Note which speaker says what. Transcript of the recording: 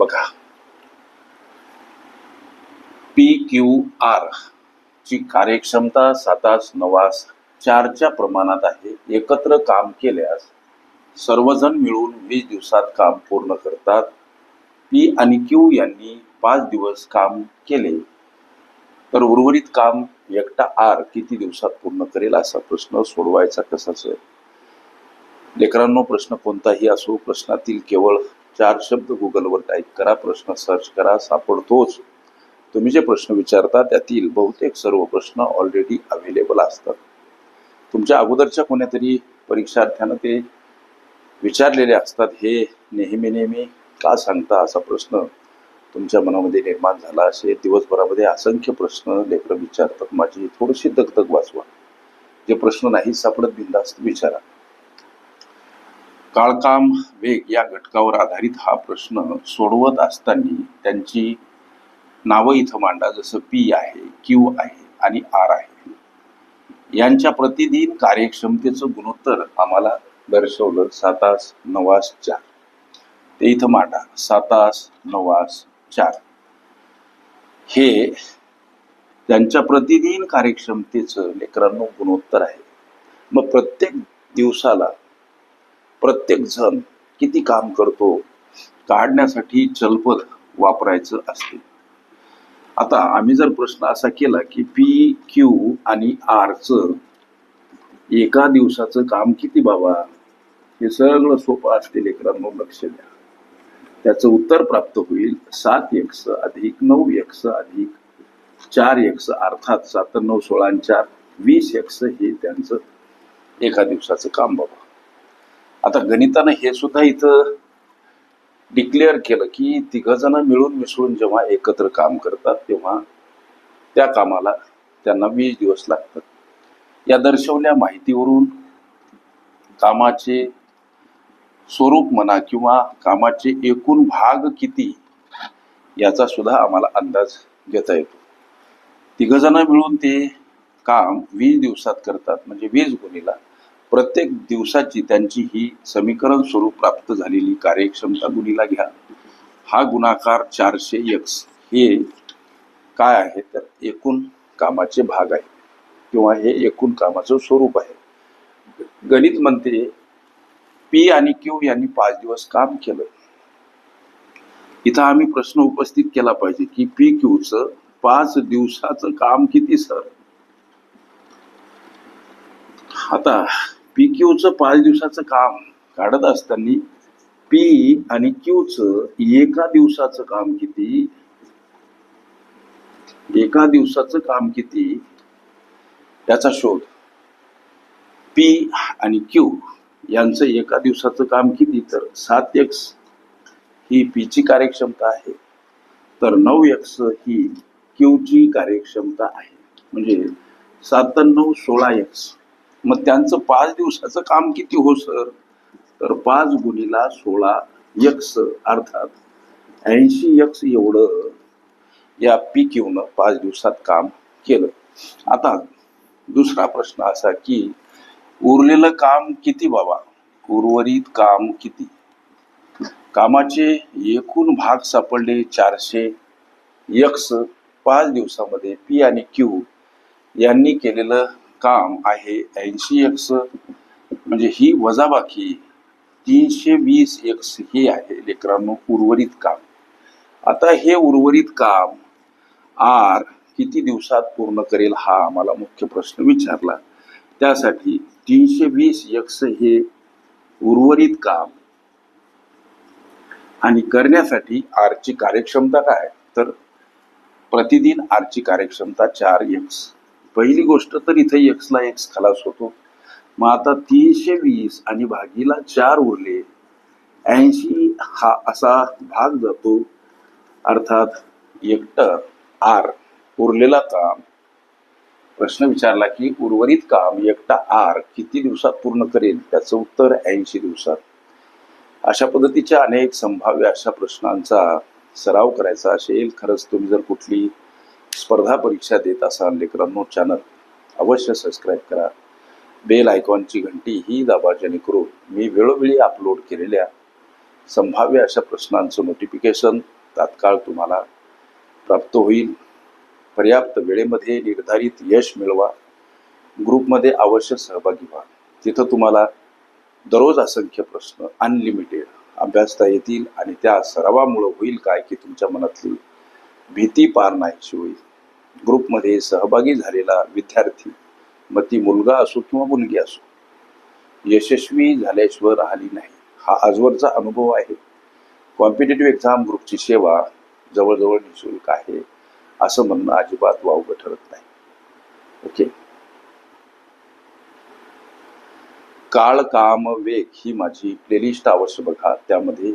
Speaker 1: बघा. P Q R ची कार्यक्षमता सातास नवास चारच्या प्रमाणात आहे. एकत्र काम केल्यास सर्वजण मिळून वीस दिवसात काम पूर्ण करतात. पी आणि क्यू यांनी पाच दिवस काम केले. तर उर्वरित काम एकटा आर किती दिवसात पूर्ण करेल असा प्रश्न सोडवायचा कसाच आहे? लेकरांनो प्रश्न कोणताही असो प्रश्नातील केवळ चार शब्द गुगलवर टाईप करा प्रश्न सर्च करा सापडतोच. तुम्ही जे प्रश्न विचारता त्यातील बहुतेक सर्व प्रश्न ऑलरेडी अवेलेबल असतात. तुमच्या अगोदरच्या कोणीतरी परीक्षार्थ्यानं ते विचारलेले असतात हे नेहमी नेहमी का सांगता असा प्रश्न? तुमच्या मनामध्ये निर्माण झाला असे दिवसभरामध्ये असंख्य प्रश्न लेकरं विचारतात. माझी थोडीशी दगदग वाचवा. जे प्रश्न नाही सापडत बिंदास्त विचारा. काळकाम वेग या घटकावर आधारित हा प्रश्न सोडवत असताना त्यांची नावं इथं मांडा जसं पी आहे क्यू आहे आणि आर आहे. यांच्या प्रतिदिन कार्यक्षमतेचं गुणोत्तर आम्हाला दर्शवलं सातास नवास चार. ते इथं मांडा सातास नवास चार. हे त्यांच्या प्रतिदिन कार्यक्षमतेचं लेकरांनो गुणोत्तर आहे. मग प्रत्येक दिवसाला प्रत्येक जण किती काम करतो काढण्यासाठी चलपद वापरायचं असते. आता आम्ही जर प्रश्न असा केला की पी क्यू आणि आरचं एका दिवसाचं काम किती बाबा? हे सगळं सोपं असते लेकरांनो लक्ष द्या. त्याचं उत्तर प्राप्त होईल सात एक्स अधिक नऊ एक्स अधिक चार एक्स अर्थात सात नऊ सोळा चार वीस एक्स हे त्यांचं एका दिवसाचं काम बाबा. आता गणितानं हे सुद्धा इथं डिक्लेअर केलं की तिघ जण मिळून मिसळून जेव्हा एकत्र काम करतात तेव्हा त्या कामाला त्यांना वीस दिवस लागतात. या दर्शवल्या माहितीवरून कामाचे स्वरूप म्हणा किंवा कामाचे एकूण भाग किती याचा सुद्धा आम्हाला अंदाज घेता येतो. तिघ जण मिळून ते काम वीस दिवसात करतात म्हणजे वीस गुणीला. प्रत्येक दिवसाची त्यांची ही समीकरण स्वरूप प्राप्त झालेली कार्यक्षमता गुणीला घ्या. हा गुणाकार चारशे एक्स हे काय आहे? तर एकूण कामाचे भाग आहे किंवा हे एकूण कामाचं स्वरूप आहे. गणित म्हणते पी आणि क्यू यांनी पाच दिवस काम केलं. इथं आम्ही प्रश्न उपस्थित केला पाहिजे की पी क्यूचं पाच दिवसाचं काम किती सर? आता पी क्यूचं पाच दिवसाचं काम काढत असताना पी आणि क्यूचं एका दिवसाचं काम किती? एका दिवसाचं काम किती? त्याचा शोध. पी आणि क्यू यांचं एका दिवसाचं काम किती? तर सात एक्स ही पीची कार्यक्षमता आहे. तर नऊ एक्स ही क्यूची कार्यक्षमता आहे. म्हणजे सात नऊ सोळा एक्स. मग त्यांचं पाच दिवसाचं काम किती हो सर? तर पाच गुणीला सोळा यक्स अर्थात ऐंशी यक्स एवढं या पी क्यूनं पाच दिवसात काम केलं. आता दुसरा प्रश्न असा की उरलेलं काम किती बाबा? उर्वरित काम किती? कामाचे एकूण भाग सापडले चारशे यक्स. पाच दिवसामध्ये पी आणि क्यू यांनी केलेलं काम आहे ऐंशी एक्स म्हणजे ही वजाबाकी तीनशे वीस एक्स हे आहे लेकरांनो उर्वरित काम. आता हे उर्वरित काम आर किती दिवसात पूर्ण करेल हा आम्हाला मुख्य प्रश्न विचारला. त्यासाठी तीनशे वीस एक्स हे उर्वरित काम आणि करण्यासाठी आरची कार्यक्षमता काय? तर प्रतिदिन आरची कार्यक्षमता चार एक्स पहिली गोष्ट तर इथे एक्सला एक्स खलास होतो. मग आता तीनशे वीस आणि भागीला चार उरले ऐंशी हा असा भाग जातो. अर्थात एकटर आर उरलेला काम. प्रश्न विचारला की उर्वरित काम एकटा आर किती दिवसात पूर्ण करेल? त्याचं उत्तर ऐंशी दिवसात. अशा पद्धतीच्या अनेक संभाव्य अशा प्रश्नांचा सराव करायचा असेल खरंच तुम्ही जर कुठली स्पर्धा परीक्षा देत असाल लेकरांनो चॅनल अवश्य सबस्क्राईब करा. बेल आयकॉनची घंटी ही दाबा जेणेकरून मी वेळोवेळी अपलोड केलेल्या संभाव्य अशा प्रश्नांचं नोटिफिकेशन तात्काळ तुम्हाला प्राप्त होईल. पर्याप्त वेळेमध्ये निर्धारित यश मिळवा. ग्रुपमध्ये अवश्य सहभागी व्हा. तिथं तुम्हाला दररोज असंख्य प्रश्न अनलिमिटेड अभ्यासता येतील आणि त्या सरावामुळं होईल काय की तुमच्या मनातली भीती पार नाहीशी होईल. ग्रुपमध्ये सहभागी झालेला विद्यार्थी मग ती मुलगा असो किंवा मुलगी असो यशस्वी झाल्याशिवाय राहिली नाही. हा आजवरचा अनुभव आहे. कॉम्पिटेटिव्ह एक्झाम ग्रुपची सेवा जवळजवळ निशुल्क आहे असं म्हणणं अजिबात वावगं ठरत नाही. ओके? काळ काम वेग ही माझी प्लेलिस्ट आवश्यक बघा. त्यामध्ये